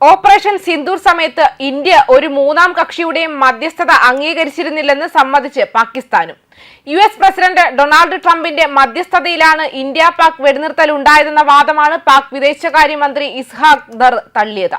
Operation Sindoor സമയത്ത് India ഒരു മൂന്നാം കക്ഷിയുടെയും മധ്യസ്ഥത അംഗീകരിച്ചിരുന്നില്ലെന്ന് സമ്മതിച്ച് പാകിസ്ഥാനും. യു എസ് പ്രസിഡന്റ് ഡൊണാൾഡ് ട്രംപിന്റെ മധ്യസ്ഥതയിലാണ് ഇന്ത്യ പാക് വെടിനിർത്തൽ ഉണ്ടായതെന്ന വാദമാണ് പാക് വിദേശകാര്യമന്ത്രി ഇസ്ഹാഖ് ദർ തള്ളിയത്.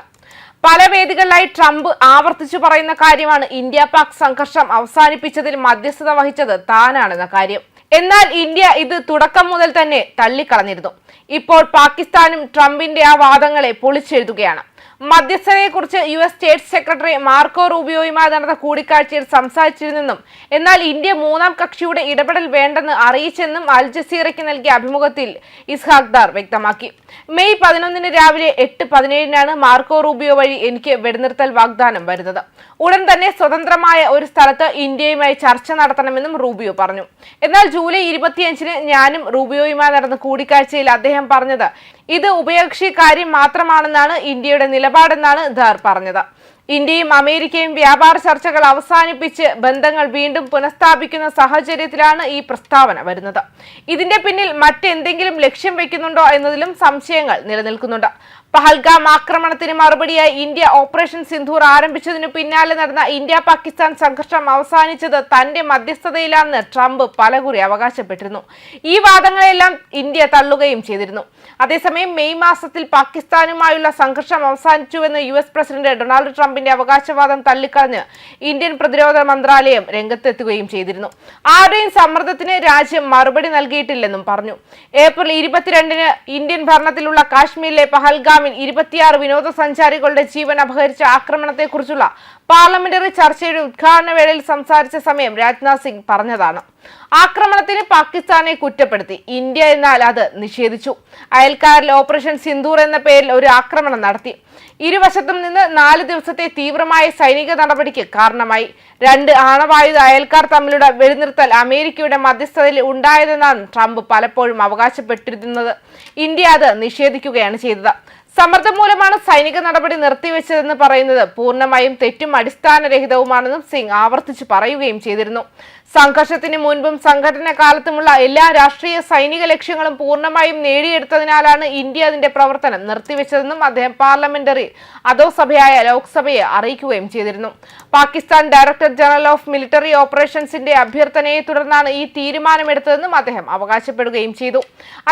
പല വേദികളിലായി ട്രംപ് ആവർത്തിച്ചു പറയുന്ന കാര്യമാണ് ഇന്ത്യ പാക് സംഘർഷം അവസാനിപ്പിച്ചതിൽ മധ്യസ്ഥത വഹിച്ചത് താനാണെന്ന കാര്യം. എന്നാൽ ഇന്ത്യ ഇത് തുടക്കം മുതൽ തന്നെ തള്ളിക്കളഞ്ഞിരുന്നു. ഇപ്പോൾ പാകിസ്ഥാനും ട്രംപിന്റെ ആ വാദങ്ങളെ പൊളിച്ചെഴുതുകയാണ്. മധ്യസ്ഥതയെക്കുറിച്ച് U S state secretary Marco റൂബിയോയുമായി നടന്ന കൂടിക്കാഴ്ചയിൽ സംസാരിച്ചിരുന്നെന്നും എന്നാൽ ഇന്ത്യ മൂന്നാം കക്ഷിയുടെ ഇടപെടൽ വേണ്ടെന്ന് അറിയിച്ചെന്നും അൽ ജസീറയ്ക്ക് നൽകിയ അഭിമുഖത്തിൽ ഇസ്ഹാഖ്ദാർ വ്യക്തമാക്കി. മെയ് പതിനൊന്നിന് രാവിലെ എട്ട് പതിനേഴിനാണ് മാർക്കോ റൂബിയോ വഴി എനിക്ക് വെടിനിർത്തൽ വാഗ്ദാനം വരുന്നത്. ഉടൻ തന്നെ സ്വതന്ത്രമായ ഒരു സ്ഥലത്ത് ഇന്ത്യയുമായി ചർച്ച നടത്തണമെന്നും റൂബിയോ പറഞ്ഞു. എന്നാൽ ജൂലൈ ഇരുപത്തിയഞ്ചിന് ഞാനും റൂബിയോയുമായി നടന്ന കൂടിക്കാഴ്ചയിൽ അദ്ദേഹം പറഞ്ഞത് ഇത് ഉഭയകക്ഷി കാര്യം മാത്രമാണെന്നാണ് ഇന്ത്യയുടെ നിലപാടെന്നാണ് ധാർ പറഞ്ഞത്. ഇന്ത്യയും അമേരിക്കയും വ്യാപാര ചർച്ചകൾ അവസാനിപ്പിച്ച് ബന്ധങ്ങൾ വീണ്ടും പുനഃസ്ഥാപിക്കുന്ന സാഹചര്യത്തിലാണ് ഈ പ്രസ്താവന വരുന്നത്. ഇതിന്റെ പിന്നിൽ മറ്റെന്തെങ്കിലും ലക്ഷ്യം വെക്കുന്നുണ്ടോ എന്നതിലും സംശയങ്ങൾ നിലനിൽക്കുന്നുണ്ട്. പഹൽഗാം ആക്രമണത്തിന് മറുപടിയായി ഇന്ത്യ ഓപ്പറേഷൻ സിന്ധൂർ ആരംഭിച്ചതിനു പിന്നാലെ നടന്ന ഇന്ത്യ പാകിസ്ഥാൻ സംഘർഷം അവസാനിച്ചത് തന്റെ മധ്യസ്ഥതയിലാണെന്ന് ട്രംപ് പലകുറി അവകാശപ്പെട്ടിരുന്നു. ഈ വാദങ്ങളെല്ലാം ഇന്ത്യ തള്ളുകയും ചെയ്തിരുന്നു. അതേസമയം മെയ് മാസത്തിൽ പാകിസ്ഥാനുമായുള്ള സംഘർഷം അവസാനിച്ചുവെന്ന് യു എസ് പ്രസിഡന്റ് ഡൊണാൾഡ് ട്രംപിന്റെ അവകാശവാദം തള്ളിക്കളഞ്ഞ് ഇന്ത്യൻ പ്രതിരോധ മന്ത്രാലയം രംഗത്തെത്തുകയും ചെയ്തിരുന്നു. ആരുടെയും സമ്മർദ്ദത്തിന് രാജ്യം മറുപടി നൽകിയിട്ടില്ലെന്നും പറഞ്ഞു. ഏപ്രിൽ ഇരുപത്തിരണ്ടിന് ഇന്ത്യൻ ഭരണത്തിലുള്ള കാശ്മീരിലെ പഹൽഗാമിൽ ഇരുപത്തിയാറ് വിനോദസഞ്ചാരികളുടെ ജീവൻ അപഹരിച്ച ആക്രമണത്തെക്കുറിച്ചുള്ള പാർലമെന്ററി ചർച്ചയുടെ ഉദ്ഘാടന വേളയിൽ സംസാരിച്ച സമയം രാജ്നാഥ് സിംഗ് പറഞ്ഞതാണ് ആക്രമണത്തിന് പാകിസ്ഥാനെ കുറ്റപ്പെടുത്തി. ഇന്ത്യ എന്നാൽ അത് നിഷേധിച്ചു. അയൽക്കാരിൽ ഓപ്പറേഷൻ സിന്ദൂർ എന്ന പേരിൽ ഒരു ആക്രമണം നടത്തി. ഇരുവശത്തും നിന്ന് നാല് ദിവസത്തെ തീവ്രമായ സൈനിക നടപടിക്ക് കാരണമായി. രണ്ട് ആണവായുധ അയൽക്കാർ തമ്മിലുള്ള വെടിനിർത്തൽ അമേരിക്കയുടെ മധ്യസ്ഥതയിൽ ഉണ്ടായതെന്നാണ് ട്രംപ് പലപ്പോഴും അവകാശപ്പെട്ടിരുന്നത്. ഇന്ത്യ അത് നിഷേധിക്കുകയാണ് ചെയ്തത്. സമ്മർദ്ദം മൂലമാണ് സൈനിക നടപടി നിർത്തിവെച്ചതെന്ന് പറയുന്നത് പൂർണമായും തെറ്റും അടിസ്ഥാനരഹിതവുമാണെന്നും സിംഗ് ആവർത്തിച്ചു പറയുകയും ചെയ്തിരുന്നു. സംഘർഷത്തിന് മുൻപും സംഘടന കാലത്തുമുള്ള എല്ലാ രാഷ്ട്രീയ സൈനിക ലക്ഷ്യങ്ങളും പൂർണമായും നേടിയെടുത്തതിനാലാണ് ഇന്ത്യ അതിന്റെ പ്രവർത്തനം നിർത്തിവെച്ചതെന്നും അദ്ദേഹം പാർലമെന്ററി അധോസഭയായ ലോക്സഭയെ അറിയിക്കുകയും ചെയ്തിരുന്നു. Pakistan director general of military ഓപ്പറേഷൻസിന്റെ അഭ്യർത്ഥനയെ തുടർന്നാണ് ഈ തീരുമാനമെടുത്തതെന്നും അദ്ദേഹം അവകാശപ്പെടുകയും ചെയ്തു.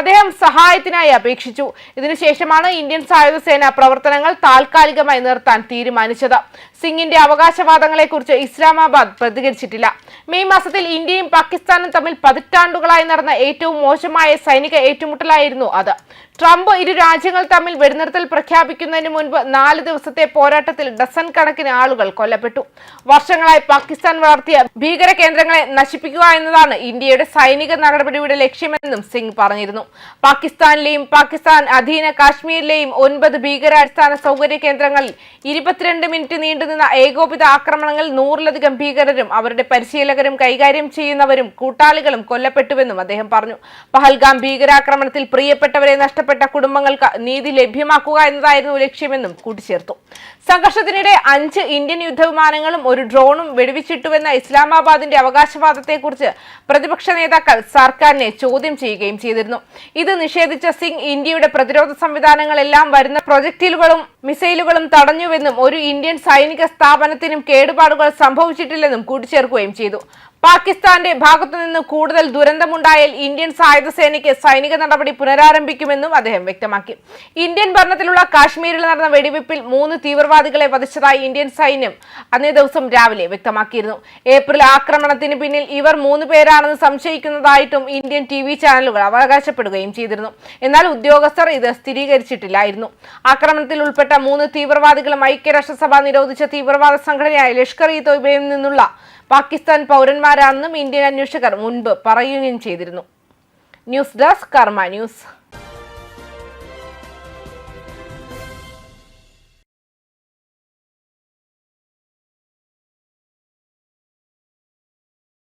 അദ്ദേഹം സഹായത്തിനായി അപേക്ഷിച്ചു. ഇതിനുശേഷമാണ് ഇന്ത്യൻ സായുധ സേന പ്രവർത്തനങ്ങൾ താൽക്കാലികമായി നിർത്താൻ തീരുമാനിച്ചത്. സിംഗിന്റെ അവകാശവാദങ്ങളെക്കുറിച്ച് ഇസ്ലാമാബാദ് പ്രതികരിച്ചിട്ടില്ല. മെയ് മാസത്തിൽ ഇന്ത്യയും പാകിസ്ഥാനും തമ്മിൽ പതിറ്റാണ്ടുകളായി നടന്ന ഏറ്റവും മോശമായ സൈനിക ഏറ്റുമുട്ടലായിരുന്നു അത്. ട്രംപ് ഇരു രാജ്യങ്ങൾ തമ്മിൽ വെടിനിർത്തൽ പ്രഖ്യാപിക്കുന്നതിന് മുൻപ് നാല് ദിവസത്തെ പോരാട്ടത്തിൽ ഡസൻ കണക്കിന് ആളുകൾ കൊല്ലപ്പെട്ടു. വർഷങ്ങളായി പാകിസ്ഥാൻ വളർത്തിയ ഭീകര കേന്ദ്രങ്ങളെ നശിപ്പിക്കുക എന്നതാണ് ഇന്ത്യയുടെ സൈനിക നടപടിയുടെ ലക്ഷ്യമെന്നും സിംഗ് പറഞ്ഞിരുന്നു. പാകിസ്ഥാനിലെയും പാകിസ്ഥാൻ അധീന കാശ്മീരിലെയും ഒൻപത് ഭീകരാടിസ്ഥാന സൗകര്യ കേന്ദ്രങ്ങളിൽ ഇരുപത്തിരണ്ട് മിനിറ്റ് നീണ്ടുനിന്ന ഏകോപിത ആക്രമണങ്ങളിൽ നൂറിലധികം ഭീകരരും അവരുടെ പരിശീലകരും കൈകാര്യം ചെയ്യുന്നവരും കൂട്ടാളികളും കൊല്ലപ്പെട്ടുവെന്നും അദ്ദേഹം പറഞ്ഞു. പഹൽഗാം ഭീകരാക്രമണത്തിൽ പ്രിയപ്പെട്ടവരെ നഷ്ടപ്പെട്ട കുടുംബങ്ങൾക്ക് നീതി ലഭ്യമാക്കുക എന്നതായിരുന്നു ലക്ഷ്യമെന്നും കൂട്ടിച്ചേർത്തു. സംഘർഷത്തിനിടെ അഞ്ച് ഇന്ത്യൻ യുദ്ധവിമാനങ്ങളും ഒരു ഡ്രോണും വെടിവെച്ചിട്ടുവെന്ന ഇസ്ലാമാബാദിന്റെ അവകാശവാദത്തെക്കുറിച്ച് പ്രതിപക്ഷ നേതാക്കൾ സർക്കാരിനെ ചോദ്യം ചെയ്യുകയും ചെയ്തിരുന്നു. ഇത് നിഷേധിച്ച സിംഗ് ഇന്ത്യയുടെ പ്രതിരോധ സംവിധാനങ്ങളെല്ലാം വരുന്ന പ്രൊജക്ടിലുകളും മിസൈലുകളും തടഞ്ഞുവെന്നും ഒരു ഇന്ത്യൻ സൈനിക സ്ഥാപനത്തിനും കേടുപാടുകൾ സംഭവിച്ചിട്ടില്ലെന്നും കൂട്ടിച്ചേർക്കുകയും ചെയ്തു. പാകിസ്ഥാന്റെ ഭാഗത്തുനിന്ന് കൂടുതൽ ദുരന്തമുണ്ടായാൽ ഇന്ത്യൻ സായുധ സേനയ്ക്ക് സൈനിക നടപടി പുനരാരംഭിക്കുമെന്നും അദ്ദേഹം വ്യക്തമാക്കി. ഇന്ത്യൻ ഭരണത്തിലുള്ള കാശ്മീരിൽ നടന്ന വെടിവെപ്പിൽ മൂന്ന് തീവ്രവാദികളെ വധിച്ചതായി ഇന്ത്യൻ സൈന്യം അന്നേ ദിവസം രാവിലെ വ്യക്തമാക്കിയിരുന്നു. ഏപ്രിൽ ആക്രമണത്തിന് പിന്നിൽ ഇവർ മൂന്ന് പേരാണെന്ന് സംശയിക്കുന്നതായിട്ടും ഇന്ത്യൻ ടി വി ചാനലുകൾ അവകാശപ്പെടുകയും ചെയ്തിരുന്നു. എന്നാൽ ഉദ്യോഗസ്ഥർ ഇത് സ്ഥിരീകരിച്ചിട്ടില്ലായിരുന്നു. ആക്രമണത്തിൽ ഉൾപ്പെട്ട മൂന്ന് തീവ്രവാദികളും ഐക്യരാഷ്ട്രസഭ നിരോധിച്ച തീവ്രവാദ സംഘടനയായ ലഷ്കർ ഇ തൊയ്ബയിൽ നിന്നുള്ള പാകിസ്ഥാൻ പൗരന്മാരാണെന്നും ഇന്ത്യൻ അന്വേഷകർ മുൻപ് പറയുകയും ചെയ്തിരുന്നു. News desk Karma news.